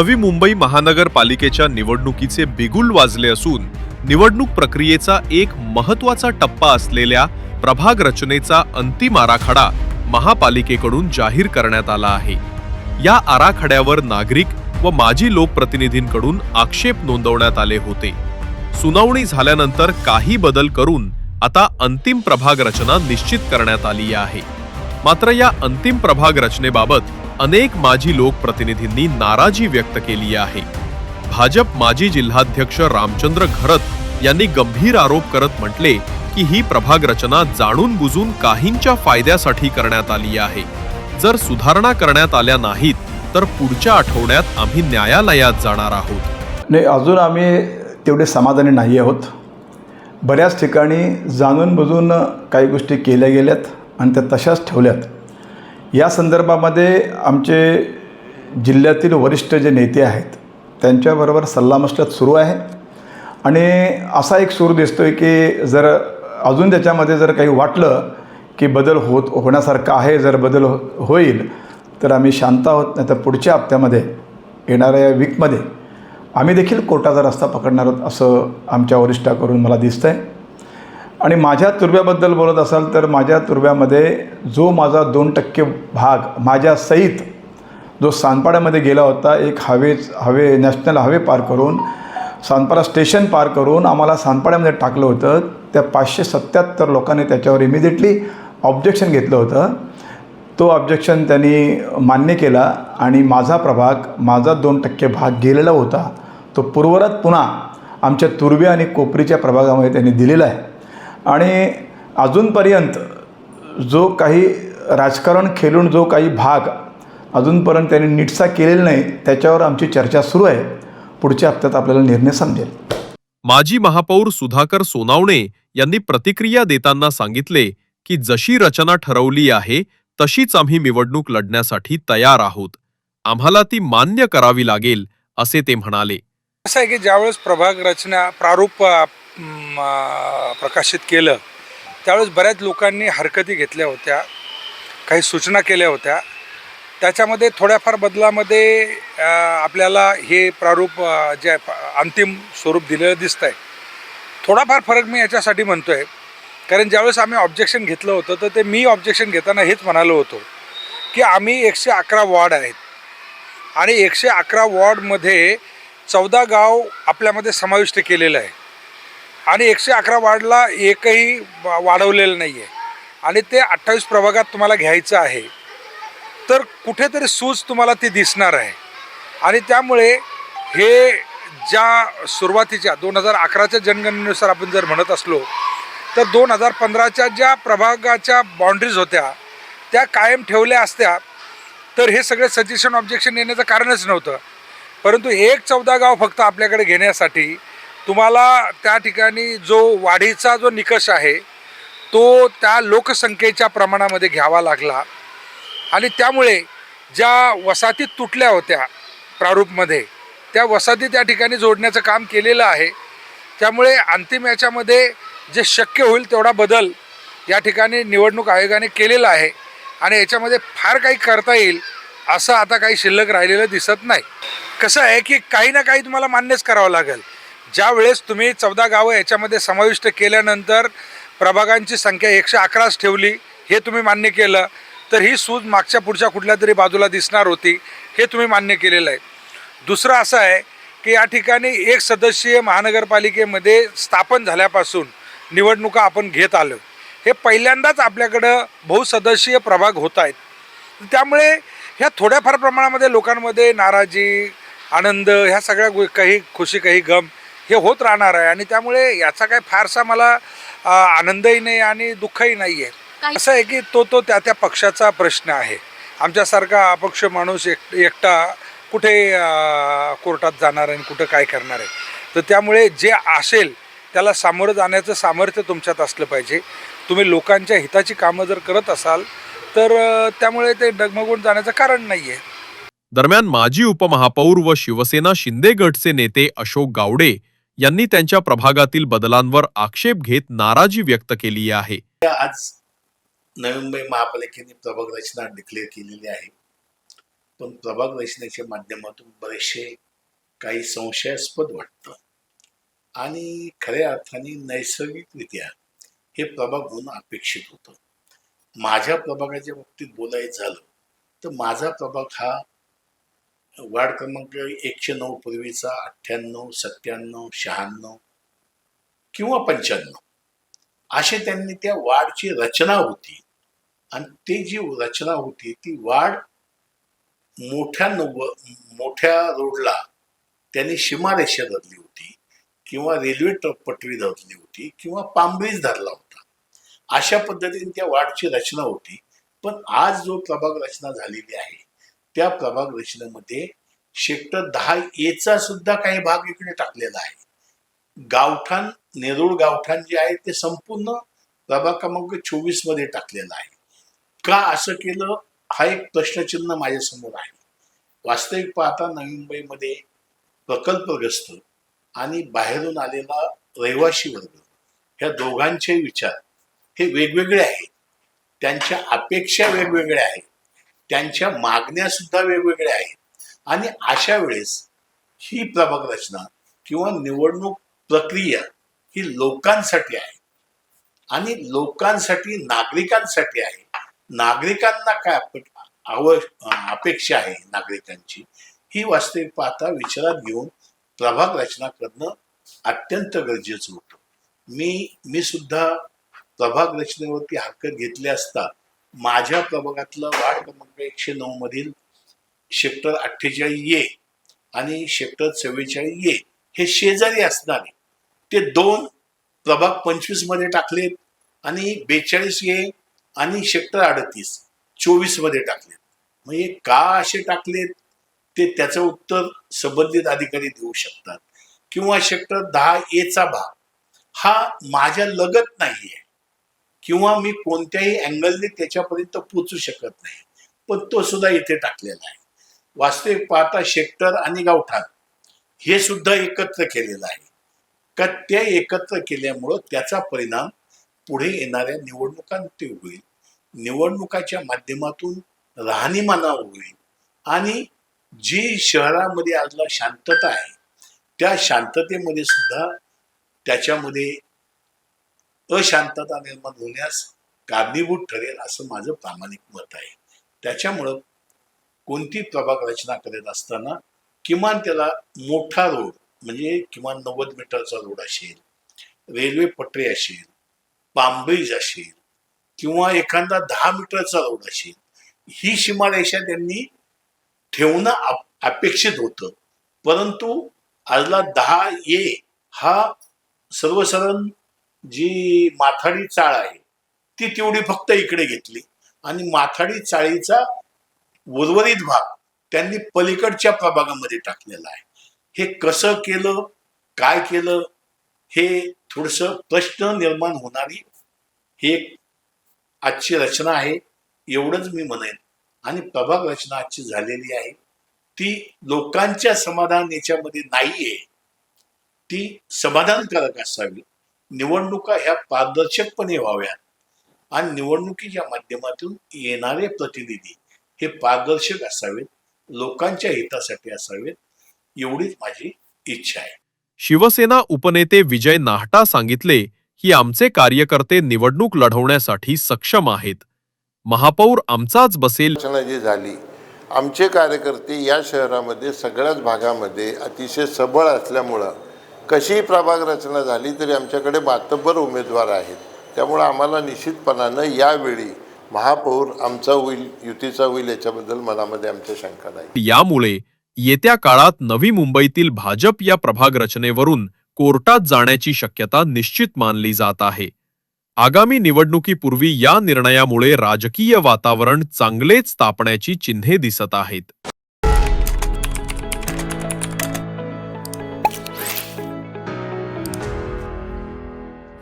नवी मुंबई महानगरपालिकेच्या निवडणुकीचे बिगुल वाजले असून निवडणूक प्रक्रियेचा एक महत्त्वाचा टप्पा असलेल्या प्रभाग रचनेचा अंतिम आराखडा महापालिकेकडून जाहीर करण्यात आला आहे. या आराखड्यावर नागरिक व माजी लोकप्रतिनिधींकडून आक्षेप नोंदवण्यात आले होते. सुनावणी झाल्यानंतर काही बदल करून आता अंतिम प्रभाग रचना निश्चित करण्यात आली आहे. मात्र या अंतिम प्रभाग रचनेबाबत अनेक माजी लोकप्रतिनिधींनी नाराजी व्यक्त केली आहे. भाजप माजी जिल्हाध्यक्ष रामचंद्र घरत यांनी गंभीर आरोप करत म्हटले की ही प्रभाग रचना जाणून बुजून काहींच्या फायद्यासाठी करण्यात आली आहे. जर सुधारणा करण्यात आल्या नाहीत तर पुढच्या आठवड्यात आम्ही न्यायालयात जाणार आहोत. नाही अजून आम्ही तेवढे समाधानी नाही आहोत. बऱ्याच ठिकाणी जाणून बुजून काही गोष्टी केल्या गेल्यात आणि त्या तशाच ठेवल्यात. या संदर्भामध्ये आमचे जिल्ह्यातील वरिष्ठ जे नेते आहेत त्यांच्याबरोबर सल्लामसलत सुरू आहे. आणि असा एक सूर दिसतो आहे की जर अजून त्याच्यामध्ये जर काही वाटलं की बदल होत होण्यासारखं आहे जर बदल हो होईल तर आम्ही शांत आहोत नाही तर पुढच्या हप्त्यामध्ये येणाऱ्या वीकमध्ये आम्ही देखील कोर्टाचा रस्ता पकडणार आहोत असं आमच्या वरिष्ठाकडून मला दिसतं आहे आणि माझ्या तुर्ब्याबद्दल बोलत असाल तर माझ्या तुर्ब्यामध्ये जो माझा दोन टक्के भाग माझ्या सहित जो सानपाड्यामध्ये गेला होता एक हवे हवे नॅशनल हायवे पार करून सानपाडा स्टेशन पार करून आम्हाला सानपाड्यामध्ये टाकलं होतं. त्या पाचशे सत्याहत्तर लोकांनी त्याच्यावर इमिजिएटली ऑब्जेक्शन घेतलं होतं. तो ऑब्जेक्शन त्यांनी मान्य केला आणि माझा प्रभाग माझा दोन टक्के भाग गेलेला होता. तो पूर्वरात पुन्हा आमच्या तुर्बे आणि कोपरीच्या प्रभागामध्ये त्यांनी दिलेला आहे. आणि अजूनपर्यंत जो काही राजकारण खेळून जो काही भाग अजूनपर्यंत त्यांनी नीटसा केलेला नाही त्याच्यावर आमची चर्चा सुरू आहे. पुढच्या हप्त्यात आपल्याला निर्णय समजेल. माजी महापौर सुधाकर सोनावणे यांनी प्रतिक्रिया देताना सांगितले की जशी रचना ठरवली आहे तशीच आम्ही निवडणूक लढण्यासाठी तयार आहोत. आम्हाला ती मान्य करावी लागेल असे ते म्हणाले. असं आहे की ज्यावेळेस प्रभाग रचना प्रारूप प्रकाशित केलं त्यावेळेस बऱ्याच लोकांनी हरकती घेतल्या होत्या काही सूचना केल्या होत्या. त्याच्यामध्ये थोड्याफार बदलामध्ये आपल्याला हे प्रारूप जे अंतिम स्वरूप दिलेलं दिसतं आहे थोडाफार फरक मी याच्यासाठी म्हणतो आहे कारण ज्यावेळेस आम्ही ऑब्जेक्शन घेतलं होतं तर ते मी ऑब्जेक्शन घेताना हेच म्हणालो होतो की आम्ही एकशे अकरा वॉर्ड आहेत. आणि एकशे अकरा वॉर्डमध्ये चौदा गाव आपल्यामध्ये समाविष्ट केलेलं आहे. आणि एकशे अकरा वार्डला एकही वाढवलेलं नाही आहे आणि ते अठ्ठावीस प्रभागात तुम्हाला घ्यायचं आहे. तर कुठेतरी सूज तुम्हाला ती दिसणार आहे. आणि त्यामुळे हे ज्या सुरुवातीच्या दोन हजार अकराच्या जनगणनेनुसार आपण जर म्हणत असलो तर दोन हजार पंधराच्या ज्या प्रभागाच्या बाउंड्रीज होत्या त्या कायम ठेवल्या असत्या तर हे सगळे सजेशन ऑब्जेक्शन येण्याचं कारणच नव्हतं. परंतु एक चौदा गाव फक्त आपल्याकडे घेण्यासाठी तुम्हाला त्या ठिकाणी जो वाढीचा जो निकष आहे तो त्या लोकसंख्येच्या प्रमाणामध्ये घ्यावा लागला. आणि त्यामुळे ज्या वसाहती तुटल्या होत्या प्रारूपमध्ये त्या वसाहती त्या ठिकाणी जोडण्याचं काम केलेलं आहे. त्यामुळे अंतिम याच्यामध्ये जे शक्य होईल तेवढा बदल या ठिकाणी निवडणूक आयोगाने केलेला आहे. आणि याच्यामध्ये फार काही करता येईल असं आता काही शिल्लक राहिलेलं दिसत नाही. कसं आहे की काही ना काही तुम्हाला मान्यच करावं लागेल. ज्या वेळेस तुम्ही चौदा गावं याच्यामध्ये समाविष्ट केल्यानंतर प्रभागांची संख्या एकशे अकराच ठेवली हे तुम्ही मान्य केलं तर ही सूज मागच्या पुढच्या कुठल्या तरी बाजूला दिसणार होती हे तुम्ही मान्य केलेलं आहे. दुसरं असं आहे की या ठिकाणी एक सदस्यीय महानगरपालिकेमध्ये स्थापन झाल्यापासून निवडणुका आपण घेत आलो. हे पहिल्यांदाच आपल्याकडं बहुसदस्यीय प्रभाग होत आहेत. त्यामुळे ह्या थोड्याफार प्रमाणामध्ये लोकांमध्ये नाराजी आनंद ह्या सगळ्या गो काही खुशी काही गम हे होत राहणार आहे. आणि त्यामुळे याचा काही फारसा मला आनंदही नाही आणि दुःखही नाही आहे असं आहे की तो तो त्या त्या पक्षाचा प्रश्न आहे. आमच्यासारखा अपक्ष माणूस एक एकटा कुठे कोर्टात जाणार आणि कुठं काय करणार आहे? तर त्यामुळे जे असेल त्याला सामोरं जाण्याचं सामर्थ्य तुमच्यात असलं पाहिजे. तुम्ही लोकांच्या हिताची कामं जर करत असाल तर त्यामुळे ते डगमगून जाण्याचं कारण नाही आहे दरम्यान माजी उपमहापौर व शिवसेना शिंदे गटचे नेते अशोक गावडे यांनी त्यांच्या प्रभागातील बदलांवर आक्षेप घेत नाराजी व्यक्त केली आहे. आज नवी मुंबई महापालिकेने प्रभाग रचना डिक्लेअर केलेली आहे. पण प्रभाग रचनेच्या माध्यमातून बरेचसे काही संशयास्पद वाटतं. आणि खऱ्या अर्थाने नैसर्गिकरित्या हे प्रभाग होणं अपेक्षित होतं. माझ्या प्रभागाच्या बाबतीत बोलायचं झालं तर माझा प्रभाग हा वार्ड क्रमांक एकशे नऊ पूर्वीचा अठ्ठ्याण्णव सत्त्याण्णव शहाण्णव किंवा पंच्याण्णव. असे त्यांनी त्या वार्डची रचना होती. आणि ती जी रचना होती ती वाढ मोठ्या नव मोठ्या रोडला त्यांनी सीमारेषा धरली होती किंवा रेल्वे ट्रक पटरी धरली होती किंवा पांबरीज धरला होता. अशा पद्धतीने त्या वार्डची रचना होती. पण आज जो प्रभाग रचना झालेली आहे त्या प्रभाग रचनेमध्ये सेक्टर दहा एचा सुद्धा काही भाग इकडे टाकलेला आहे. गावठाण नेरूळ गावठाण जे आहे ते संपूर्ण प्रभाग क्रमांक चोवीसमध्ये टाकलेलं आहे. का असं केलं? हा एक प्रश्नचिन्ह माझ्यासमोर आहे. वास्तविक पाहता नवी मुंबईमध्ये प्रकल्पग्रस्त आणि बाहेरून आलेला रहिवासी वर्ग ह्या दोघांचे विचार हे वेगवेगळे आहेत. त्यांच्या अपेक्षा वेगवेगळ्या आहेत. त्यांच्या मागण्या सुद्धा वेगवेगळ्या आहेत. आणि अशा वेळेस ही प्रभाग रचना किंवा निवडणूक प्रक्रिया ही लोकांसाठी आहे. आणि लोकांसाठी नागरिकांसाठी आहे. नागरिकांना काय आव अपेक्षा आहे नागरिकांची ही वास्तविक पाहता विचारात घेऊन प्रभाग रचना करणं अत्यंत गरजेचं होतं. मी मी सुद्धा प्रभाग रचनेवरती हरकत घेतली असता माझ्या प्रभागातलं वार्ड क्रमांक एकशे नऊ मधील सेक्टर अठ्ठेचाळीस ए आणि सेक्टर चव्वेचाळीस ए हे शेजारी असणारे ते दोन प्रभाग पंचवीसमध्ये टाकलेत आणि बेचाळीस ए आणि सेक्टर अडतीस चोवीसमध्ये टाकलेत. म्हणजे का असे टाकलेत? ते त्याचं उत्तर संबंधित अधिकारी देऊ शकतात. किंवा सेक्टर दहा एचा भाग हा माझ्या लगत नाहीये. किंवा मी कोणत्याही अँगलने त्याच्यापर्यंत पोचू शकत नाही. पण तो सुद्धा इथे टाकलेला आहे. वास्तविक पाहता शेक्टर आणि गावठाण हे सुद्धा एकत्र केलेलं आहे. का ते एकत्र केल्यामुळं त्याचा परिणाम पुढे येणाऱ्या निवडणुकांत होईल. निवडणुकाच्या माध्यमातून राहणीमाना होईल. आणि जी शहरामध्ये आजला शांतता आहे त्या शांततेमध्ये सुद्धा त्याच्यामध्ये अशांतता निर्माण होण्यास कारणीभूत ठरेल असं माझं प्रामाणिक मत आहे. त्याच्यामुळं कोणती प्रभाग रचना करत असताना किमान त्याला मोठा रोड म्हणजे किमान नव्वद मीटरचा रोड असेल रेल्वे पटरी असेल पामब्रिज असेल किंवा एखादा दहा मीटरचा रोड असेल ही सीमारेषा त्यांनी ठेवणं अपेक्षित होतं. परंतु आजला दहा ए हा सर्वसाधारण जी माथाडी चाळ आहे ती तेवढी फक्त इकडे घेतली. आणि माथाडी चाळीचा उर्वरित भाग त्यांनी पलीकडच्या प्रभागामध्ये टाकलेला आहे. हे कसं केलं काय केलं हे थोडस प्रश्न निर्माण होणारी ही एक आजची रचना आहे एवढंच मी म्हणेन. आणि प्रभाग रचना आजची झालेली आहे. ती लोकांच्या समाधान याच्यामध्ये नाहीये. ती समाधानकारक असावी. निवडणुका ह्या पारदर्शकपणे व्हाव्यात. आणि निवडणुकीच्या माध्यमातून येणारे प्रतिनिधी हे पारदर्शक असावेत लोकांच्या हितासाठी असावेत एवढीच माझी इच्छा आहे. शिवसेना उपनेते विजय नाहटा सांगितले की आमचे कार्यकर्ते निवडणूक लढवण्यासाठी सक्षम आहेत. महापौर आमचाच बसेल. जी झाली आमचे कार्यकर्ते या शहरामध्ये सगळ्याच भागामध्ये अतिशय सबळ असल्यामुळं कशीही प्रभाग रचना झाली तरी आमच्याकडे मातब्बर उमेदवार आहेत. त्यामुळं आम्हाला निश्चितपणानं यावेळी महापौर आमचा होईल युतीचा होईल याच्याबद्दल मनामध्ये आमच्या शंका नाही. यामुळे येत्या काळात नवी मुंबईतील भाजप या प्रभाग रचनेवरून कोर्टात जाण्याची शक्यता निश्चित मानली जात आहे. आगामी निवडणुकीपूर्वी या निर्णयामुळे राजकीय वातावरण चांगलेच तापण्याची चिन्हे दिसत आहेत.